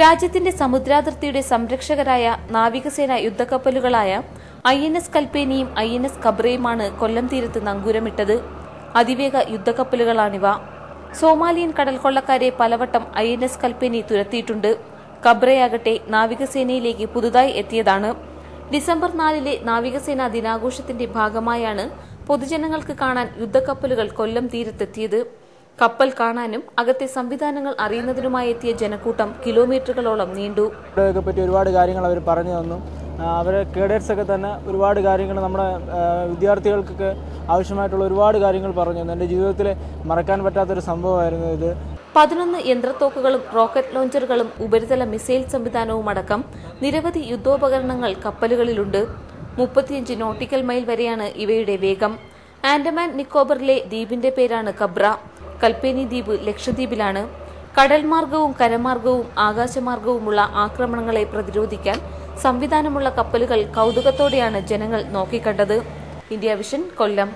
രാജ്യത്തിന്റെ സമുദ്രാതിർത്തിയുടെ സംരക്ഷകരായ നാവികസേന യുദ്ധക്കപ്പലുകളായ ഐ എൻ എസ് കൽപ്പേനിയും ഐ എൻ എസ് കബ്രയുമാണ് കൊല്ലം തീരത്ത് നങ്കൂരമിട്ടത്. അതിവേഗ യുദ്ധക്കപ്പലുകളാണിവ. സോമാലിയൻ കടൽക്കൊള്ളക്കാരെ പലവട്ടം ഐ എൻ എസ് കൽപ്പേനി തുരത്തിയിട്ടുണ്ട്. കബ്രയാകട്ടെ നാവികസേനയിലേക്ക് പുതുതായി എത്തിയതാണ്. ഡിസംബർ നാലിലെ നാവികസേനാ ദിനാഘോഷത്തിന്റെ ഭാഗമായാണ് പൊതുജനങ്ങൾക്ക് കാണാൻ യുദ്ധക്കപ്പലുകൾ കൊല്ലം തീരത്തെത്തിയത്. കപ്പൽ കാണാനും അകത്തെ സംവിധാനങ്ങൾ അറിയുന്നതിനുമായി എത്തിയ ജനക്കൂട്ടം കിലോമീറ്ററുകളോളം നീണ്ടു. പറ്റി ഒരുപാട് കാര്യങ്ങൾ അവർ പറഞ്ഞു തന്നു. അവരെ കേഡേറ്റ്സ് ഒക്കെ തന്നെ ഒരുപാട് കാര്യങ്ങൾ നമ്മുടെ വിദ്യാർത്ഥികൾക്കൊക്കെ ആവശ്യമായിട്ടുള്ള ഒരുപാട് കാര്യങ്ങൾ പറഞ്ഞു തന്നു. എന്റെ ജീവിതത്തിൽ മറക്കാൻ പറ്റാത്തൊരു സംഭവമായിരുന്നു ഇത്. പതിനൊന്ന് യന്ത്രത്തോക്കുകളും റോക്കറ്റ് ലോഞ്ചറുകളും ഉപരിതല മിസൈൽ സംവിധാനവും അടക്കം നിരവധി യുദ്ധോപകരണങ്ങൾ കപ്പലുകളിലുണ്ട്. മുപ്പത്തിയഞ്ച് നോട്ടിക്കൽ മൈൽ വരെയാണ് ഇവയുടെ വേഗം. ആൻഡമാൻ നിക്കോബറിലെ ദ്വീപിന്റെ പേരാണ് കബ്ര. കൽപ്പേനി ദ്വീപ് ലക്ഷദ്വീപിലാണ് കടൽമാർഗവും കരമാർഗവും ആകാശമാർഗവുമുള്ള ആക്രമണങ്ങളെ പ്രതിരോധിക്കാൻ സംവിധാനമുള്ള കപ്പലുകൾ കൗതുകത്തോടെയാണ് ജനങ്ങൾ നോക്കിക്കണ്ടത്. India vision Kollam.